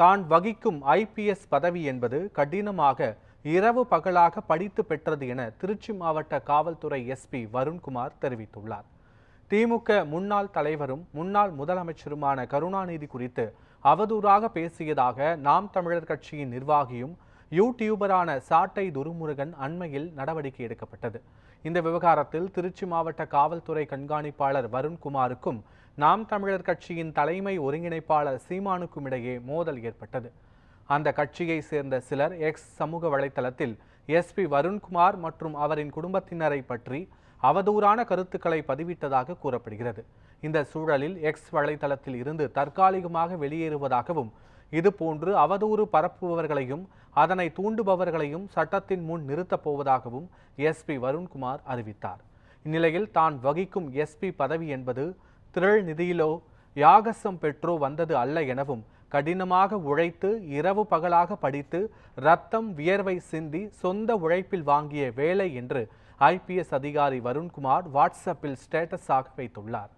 தான் வகிக்கும் ஐபிஎஸ் பதவி என்பது கடினமாக இரவு பகலாக படித்து பெற்றது என திருச்சி மாவட்ட காவல்துறை எஸ்பி வருண்குமார் தெரிவித்துள்ளார். திமுக முன்னாள் தலைவரும் முன்னாள் முதலமைச்சருமான கருணாநிதி குறித்து அவதூறாக பேசியதாக நாம் தமிழர் கட்சியின் நிர்வாகியும் யூடியூபரான சாட்டை துருமுருகன் அண்மையில் நடவடிக்கை எடுக்கப்பட்டது. இந்த விவகாரத்தில் திருச்சி மாவட்ட காவல்துறை கண்காணிப்பாளர் வருண்குமாருக்கும் நாம் தமிழர் கட்சியின் தலைமை ஒருங்கிணைப்பாளர் சீமானுக்கும் இடையே மோதல் ஏற்பட்டது. அந்த கட்சியை சேர்ந்த சிலர் எக்ஸ் சமூக வலைத்தளத்தில் எஸ்பி வருண்குமார் மற்றும் அவரின் குடும்பத்தினரை பற்றி அவதூறான கருத்துக்களை பதிவிட்டதாக கூறப்படுகிறது. இந்த சூழலில் எக்ஸ் வலைதளத்தில் இருந்து தற்காலிகமாக வெளியேறுவதாகவும் இதுபோன்று அவதூறு பரப்புபவர்களையும் அதனை தூண்டுபவர்களையும் சட்டத்தின் முன் நிறுத்தப் போவதாகவும் எஸ்பி வருண்குமார் அறிவித்தார். இந்நிலையில் தான் வகிக்கும் எஸ்பி பதவி என்பது திரள் நிதியிலோ யாகசம் பெற்றோ வந்தது அல்ல எனவும் கடினமாக உழைத்து இரவு பகலாக படித்து ரத்தம் வியர்வை சிந்தி சொந்த உழைப்பில் வாங்கிய வேலை என்று ஐபிஎஸ் அதிகாரி வருண்குமார் வாட்ஸ்அப்பில் ஸ்டேட்டஸாக வைத்துள்ளார்.